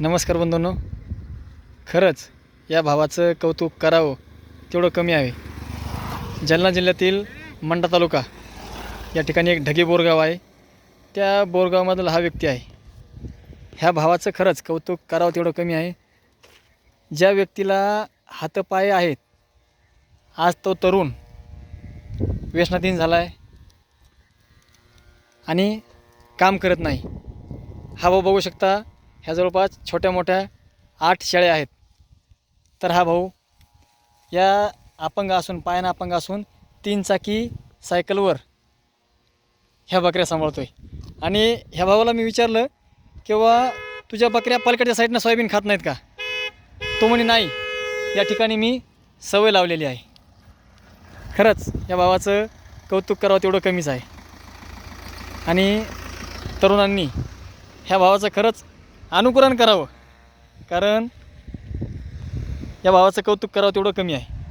नमस्कार बंधूंनो. खरंच या भावाचं कौतुक करावं तेवढं कमी आहे. जालना जिल्ह्यातील मंडा तालुका या ठिकाणी एक ढगे बोरगाव आहे. त्या बोरगावामधला हा व्यक्ती आहे. ह्या भावाचं खरंच कौतुक करावं तेवढं कमी आहे. ज्या व्यक्तीला हातपाय आहेत आज तो तरुण व्यसनाधीन झाला आहे आणि काम करत नाही. हा भाऊ बघू शकता ह्या जवळपास छोट्या मोठ्या आठ शेळ्या आहेत. तर हा भाऊ या अपंग असून पायानं अपंग असून तीन चाकी सायकलवर ह्या बकऱ्या सांभाळतो आहे आणि ह्या भावाला मी विचारलं किंवा तुझ्या बकऱ्या पलकडच्या साईडनं सोयाबीन खात नाहीत का? तो म्हणे नाही या ठिकाणी मी सवय लावलेली आहे. खरंच या भावाचं कौतुक करावं तेवढं कमीच आहे. आणि तरुणांनी ह्या भावाचं खरंच अनुकरण करावं. कारण या भावाचं कौतुक करावं तेवढं कमी आहे.